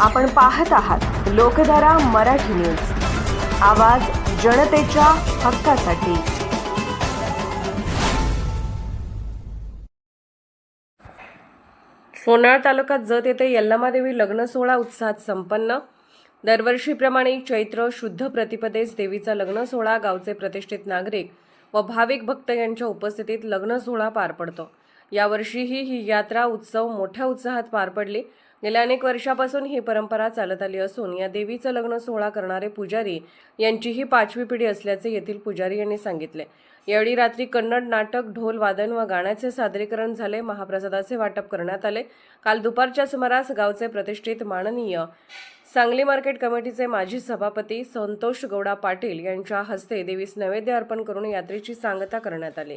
आपण पाहत आहात लोकधारा मराठी न्यूज. आवाज जनतेच्या हक्कासाठी. सोनाळ तालुक्यात जत येथे यल्लामादेवी लग्न सोहळा उत्साहात संपन्न. दरवर्षीप्रमाणे चैत्र शुद्ध प्रतिपदेस देवीचा लग्न सोहळा गावचे प्रतिष्ठित नागरिक व भाविक भक्त यांच्या उपस्थितीत लग्न सोहळा पार पडतो. यावर्षीही ही यात्रा उत्सव मोठ्या उत्साहात पार पडली. गेल्या अनेक वर्षापासून ही परंपरा चालत आली असून या देवीचं लग्न सोहळा करणारे पुजारी यांची ही पाचवी पिढी असल्याचे येथील पुजारी यांनी सांगितले. यावेळी रात्री कन्नड नाटक ढोल वादन व गाण्याचे सादरीकरण झाले. महाप्रसादाचे वाटप करण्यात आले. काल दुपारच्या सुमारास गावचे प्रतिष्ठित माननीय सांगली मार्केट कमिटीचे माजी सभापती संतोष गौडा पाटील यांच्या हस्ते देवीस नैवेद्य अर्पण करून यात्रेची सांगता करण्यात आली.